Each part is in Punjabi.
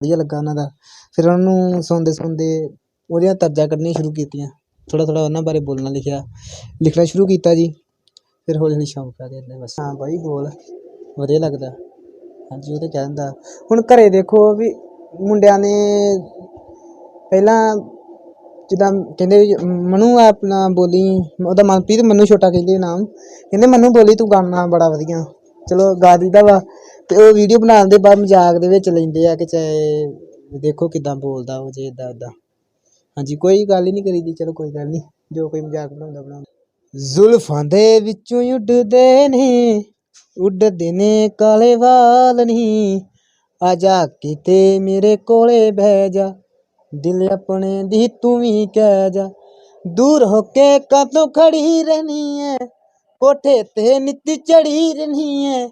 ਵਧੀਆ ਲੱਗਾ ਉਹਨਾਂ ਦਾ। ਫਿਰ ਉਹਨਾਂ ਨੂੰ ਸੁਣਦੇ ਸੁਣਦੇ ਉਹਦੀਆਂ ਤਰਜ਼ਾਂ ਕੱਢਣੀਆਂ ਸ਼ੁਰੂ ਕੀਤੀਆਂ। ਥੋੜ੍ਹਾ ਥੋੜ੍ਹਾ ਉਹਨਾਂ ਬਾਰੇ ਬੋਲਣਾ ਲਿਖਿਆ। ਲਿਖਣਾ ਸ਼ੁਰੂ ਕੀਤਾ ਜੀ। ਫਿਰ ਹੌਲੀ ਹੌਲੀ ਸ਼ੌਂਕ ਪੈ ਗਿਆ ਏਦਾਂ ਬਸ। ਹਾਂ ਬਾਈ ਬੋਲ। ਵਧੀਆ ਲੱਗਦਾ। ਹਾਂਜੀ, ਉਹ ਤਾਂ ਕਹਿ ਦਿੰਦਾ। ਹੁਣ ਘਰੇ ਦੇਖੋ ਵੀ ਮੁੰਡਿਆਂ ਨੇ ਪਹਿਲਾਂ ਜਿੱਦਾਂ ਕਹਿੰਦੇ ਵੀ ਮਨੂ ਆ ਆਪਣਾ ਬੋਲੀ, ਉਹਦਾ ਮਨਪ੍ਰੀਤ, ਮਨੂ ਛੋਟਾ ਕਹਿੰਦੇ ਨਾਮ। ਕਹਿੰਦੇ, ਮਨੂ ਬੋਲੀ ਤੂੰ ਗਾਣਾ ਬੜਾ ਵਧੀਆ। ਚਲੋ ਗਾ ਦਿੰਦਾ ਵਾ। ਤੇ ਉਹ ਵੀਡੀਓ ਬਣਾਉਣ ਦੇ ਬਾਅਦ ਮਜ਼ਾਕ ਦੇ ਵਿੱਚ ਲੈਂਦੇ ਆ ਕਿ ਚਾਹੇ ਦੇਖੋ ਕਿਦਾਂ ਬੋਲਦਾ ਉਹ, ਜੇ ਇਦਾਂ ਇਦਾਂ ਹਾਂਜੀ, ਕੋਈ ਗੱਲ ਹੀ ਨਹੀਂ ਕਰੀਦੀ, ਚਲੋ ਕੋਈ ਗੱਲ ਨਹੀਂ, ਜੋ ਕੋਈ ਮਜ਼ਾਕ ਬਣਾਉਂਦਾ ਬਣਾਉਂਦਾ। ਜ਼ੁਲਫਾਂ ਦੇ ਵਿੱਚੋਂ ਉੱਡਦੇ ਨੇ ਉੱਡਦੇ ਨੇ ਕਾਲੇ ਵਾਲ ਨੀ ਆ ਜਾ ਕਿਤੇ ਮੇਰੇ ਕੋਲੇ ਬਹਿ ਜਾ, ਦਿਲ ਆਪਣੇ ਦੀ ਤੂੰ ਵੀ ਕਹਿ ਜਾ। ਦੂਰ ਹੋ ਕੇ ਕਦੋਂ ਖੜੀ ਰਹਿਣੀ ਐ, ਕੋਠੇ ਤੇ ਨਿੱਤ ਚੜੀ ਰਹਿਣੀ ਐ।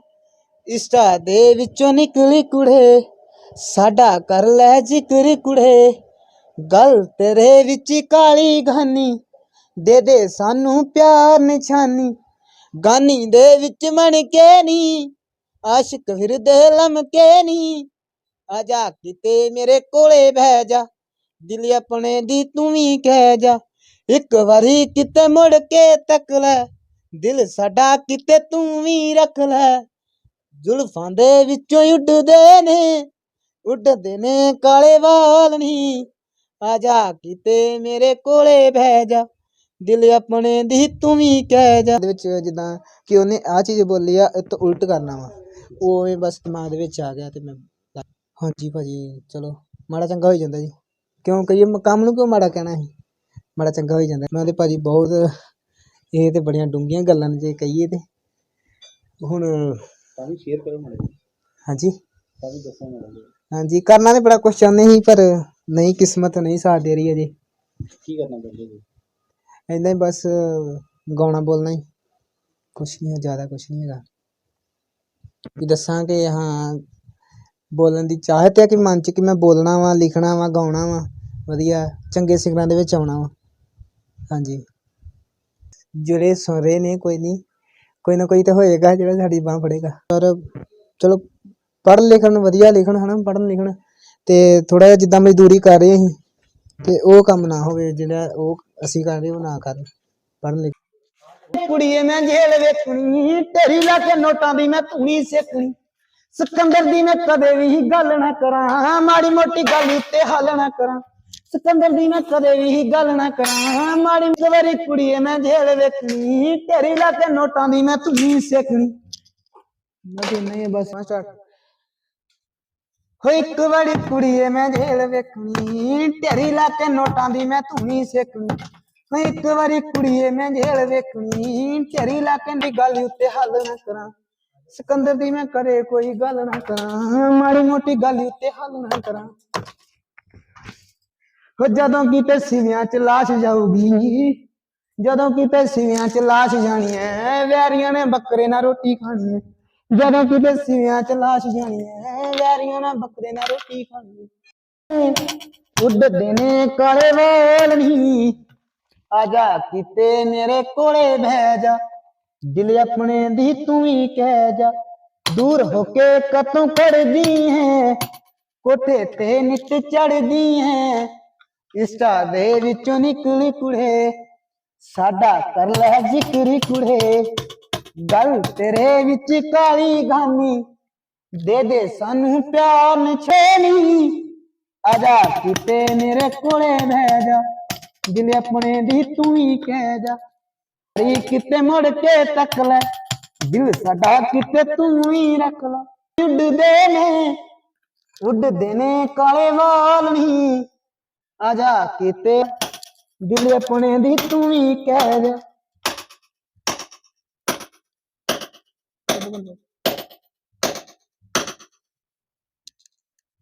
ਇਸ਼ਟਾ ਦੇ ਵਿੱਚੋਂ ਨਿਕਲੀ ਕੁੜੇ। ਸਾਡਾ ਕਰ ਲੈ ਜ਼ਿਕਰ ਕੁੜੇ। ਗੱਲ ਤੇਰੇ ਵਿੱਚ ਕਾਲੀ ਗਾਨੀ। ਦੇ ਦੇ ਸਾਨੂੰ ਪਿਆਰ ਨਿਸ਼ਾਨੀ। ਗਾਨੀ ਦੇ ਵਿੱਚ ਮਣ ਕੇ ਨੀ। ਆਸ਼ਿਕ ਫਿਰਦੇ ਲਮਕੇ ਨੀ। ਆ ਜਾ ਕਿਤੇ ਮੇਰੇ ਕੋਲੇ ਬਹਿ ਜਾ। ਦਿਲ ਆਪਣੇ ਦੀ ਤੂੰ ਵੀ ਕਹਿ ਜਾ। ਇੱਕ ਵਾਰੀ ਕਿਤੇ ਮੁੜ ਕੇ ਤੱਕ ਲੈ। ਦਿਲ ਸਾਡਾ ਕਿਤੇ ਤੂੰ ਵੀ ਰੱਖ ਲੈ। ਜ਼ੁਲਫਾਂ ਦੇ ਵਿੱਚੋਂ ਉੱਡਦੇ ਨੇ ਉੱਡਦੇ ਨੇ ਕਾਲੇ ਵਾਲ ਨੀ ਆ ਜਾ ਕਿਤੇ ਮੇਰੇ ਕੋਲੇ ਬਹਿ ਜਾ, ਦਿਲ ਆਪਣੇ ਦੀ ਤੂੰ ਵੀ ਕਹਿ ਜਾ। ਦੇ ਵਿੱਚ ਜਿੱਦਾਂ ਕਿ ਉਹਨੇ ਆ ਚੀਜ਼ ਬੋਲੀ ਆ, ਇਹ ਤੋਂ ਉਲਟ ਕਰਨਾ ਵਾ। ਉਹ ਇਹ ਬਸ ਦਿਮਾਗ ਦੇ ਵਿੱਚ ਆ ਗਿਆ ਤੇ ਮੈਂ ਹਾਂਜੀ ਭਾਜੀ, ਚਲੋ, ਮਾੜਾ ਚੰਗਾ ਹੋਈ ਜਾਂਦਾ ਜੀ। ਕਿਉਂ ਕਹੀਏ ਕੰਮ ਨੂੰ ਕਿਉਂ ਮਾੜਾ ਕਹਿਣਾ ਸੀ? ਮਾੜਾ ਚੰਗਾ ਹੋਈ ਜਾਂਦਾ। ਮੈਂ ਤੇ ਭਾਜੀ ਬਹੁਤ, ਇਹ ਤੇ ਬੜੀਆਂ ਡੂੰਘੀਆਂ ਗੱਲਾਂ ਨੇ ਜੇ ਕਹੀਏ ਤੇ। ਹੁਣ ਕਾਫੀ ਸ਼ੇਅਰ ਕਰੋ ਮਾੜਾ ਹਾਂਜੀ। ਕਾਫੀ ਦੱਸੋ ਮਾੜਾ ਹਾਂਜੀ ਕਰਨਾ ਤੇ ਬੜਾ ਕੁਛ ਚਾਹੁੰਦੇ ਸੀ ਪਰ ਨਹੀਂ ਕਿਸਮਤ ਨਹੀਂ ਸਾਥ ਦੇ ਰਹੀ ਅਜੇ। ਕੀ ਕਰਨਾ ਚਾਹੁੰਦੇ ਜੀ? ਏਦਾਂ ਹੀ ਬਸ ਗਾਉਣਾ ਬੋਲਣਾ ਹੀ। ਕੁਛ ਨਹੀਂ ਜ਼ਿਆਦਾ ਕੁਛ ਨਹੀਂ ਹੈਗਾ। ਵੀ ਦੱਸਾਂ ਕਿ ਹਾਂ ਬੋਲਣ ਦੀ ਚਾਹਤ ਹੈ ਕਿ ਮਨ ਚ ਕਿ ਮੈਂ ਬੋਲਣਾ ਵਾ ਲਿਖਣਾ ਵਾ ਗਾਉਣਾ ਵਾ। ਵਧੀਆ ਚੰਗੇ ਸਿਖਰਾਂ ਦੇ ਵਿੱਚ ਆਉਣਾ ਵਾ। ਹਾਂਜੀ। ਜਿਹੜੇ ਸੁਣ ਰਹੇ ਨੇ ਕੋਈ ਨਹੀਂ। ਕੋਈ ਨਾ ਕੋਈ ਤਾਂ ਹੋਏਗਾ ਜਿਹੜਾ ਸਾਡੀ ਬਾਹ ਫੜੇਗਾ। ਪਰ ਚਲੋ, ਪੜ੍ਹ ਲਿਖਣ ਵਧੀਆ ਲਿਖਣ, ਹਨਾ, ਪੜ੍ਹਨ ਲਿਖਣ। ਤੇ ਥੋੜਾ ਜਿਹਾ ਜਿੱਦਾਂ ਮਜ਼ਦੂਰੀ ਕਰ ਰਹੇ ਅਸੀਂ, ਤੇ ਉਹ ਕੰਮ ਨਾ ਹੋਵੇ ਜਿਹੜਾ ਉਹ ਅਸੀਂ ਕਰ ਰਹੇ, ਉਹ ਨਾ ਕਰਨ। ਪੜ੍ਹਨ ਲਿਖ ਕੁੜੀਏ, ਮੈਂ ਜੇਲ ਵੇਖਣੀ, ਤੇਰੀ ਲਾ ਕੇ ਨੋਟਾਂ ਦੀ ਮੈਂ ਧੂਣੀ ਸੇਕਣੀ। ਸਿਕੰਦਰ ਦੀ ਮੈਂ ਕਦੇ ਵੀ ਗੱਲ ਨਾ ਕਰਾਂ, ਮਾੜੀ ਮੋਟੀ ਗੱਲ ਉੱਤੇ ਹੱਲ ਨਾ ਕਰਾਂ। ਸਿਕੰਦਰ ਦੀ ਮੈਂ ਕਦੇ ਵੀ ਗੱਲ ਨਾ ਕਰਾਂ। ਮਾੜੀ ਸਵਰੀ ਕੁੜੀਏ ਮੈਂ ਜੇਲ ਵੇਖਣੀ ਤੇਰੀ ਲਾ ਕੇ ਨੋਟਾਂ ਦੀ ਮੈਂ ਧੂਣੀ ਸੇਕਣੀ। ਮੈਂ ਨਹੀਂ, ਬਸ ਸਟਾਰਟ ਹੋ ਇੱਕ ਬੜੀ ਕੁੜੀਏ ਮੈਂ ਜੇਲ ਵੇਖਣੀ, ਢੇਰੀ ਲਾ ਨੋਟਾਂ ਦੀ ਮੈਂ ਧੂਣੀ ਸੇਕਣੀ। ਹੋ ਇੱਕ ਵਾਰੀ ਕੁੜੀਏ ਮੈਂ ਜੇਲ ਵੇਖਣੀ, ਢੇਰੀ ਲਾ ਦੀ ਗੱਲ ਉੱਤੇ ਹੱਲ ਨਾ ਕਰਾਂ। ਸਿਕੰਦਰ ਦੀ ਮੈਂ ਕਰੇ ਕੋਈ ਗੱਲ ਨਾ ਕਰਾਂ। ਮਾੜੀ ਮੋਟੀ ਗੱਲ ਉੱਤੇ ਹੱਲ ਨਾ ਕਰਾਂ। ਹੋ ਜਦੋਂ ਕਿਤੇ ਸਿਵਿਆਂ ਚ ਲਾਸ਼ ਜਾਊਗੀ, ਜਦੋਂ ਕਿਤੇ ਸਿਵਿਆਂ ਚ ਲਾਸ਼ ਜਾਣੀ ਐ, ਵੈਰੀਆਂ ਨੇ ਬੱਕਰੇ ਨਾਲ ਰੋਟੀ ਖਾਣੀ ਐ। ਜਦੋਂ ਕਿਤੇ ਸਿਵਿਆਂ ਚ ਲਾਸ਼ ਜਾਣੀ ਐ, ਵੈਰੀਆਂ ਨੇ ਬੱਕਰੇ ਨਾਲ ਰੋਟੀ ਖਾਣੀ ਐ। ਉੱਡਦੇ ਨੇ ਕਾਲੇ ਵਾਲ ਆ ਜਾ ਕਿਤੇ ਮੇਰੇ ਕੋਲੇ ਬਹਿ ਜਾ। ਦਿਲ ਆਪਣੇ ਦੀ ਤੂੰ ਹੀ ਕਹਿ ਜਾ, ਦੂਰ ਹੋ ਕੇ ਕਤੋਂ ਖੜਦੀ ਹੈ ਕੋਠੇ ਤੇ ਨਿੱਤ ਚੜਦੀ ਹੈ ਇਸ਼ਟਾ ਦੇ ਵਿੱਚੋਂ ਨਿਕਲੀ ਕੁੜੇ, ਸਾਡਾ ਕਰ ਲੈ ਜ਼ਿਕਰ ਕੁੜੇ। ਗੱਲ ਤੇਰੇ ਵਿੱਚ ਕਾਲੀ ਗਾਨੀ, ਦੇ ਦੇ ਸਾਨੂੰ ਪਿਆਰ ਨਛੇਣੀ ਆਜਾ ਕਿਤੇ ਮੇਰੇ ਕੋਲੇ ਬਹਿ ਜਾ, ਦਿਲ ਆਪਣੇ ਦੀ ਤੂੰ ਹੀ ਕਹਿ ਜਾ। ਰੀ ਕਿਤੇ ਮੁੜ ਕੇ ਤੱਕ ਲੈ, ਦਿਲ ਸਾਡਾ ਕਿਤੇ ਤੂੰ ਹੀ ਰੱਖ ਲੈ। ਉੱਡਦੇ ਨੇ ਉੱਡਦੇ ਨੇ ਕਾਲੇ ਵਾਲ ਨੀ ਆਜਾ ਕਿਤੇ ਦਿਲ ਆਪਣੇ ਦੀ ਤੂੰ ਵੀ ਕਹਿ ਦੇ।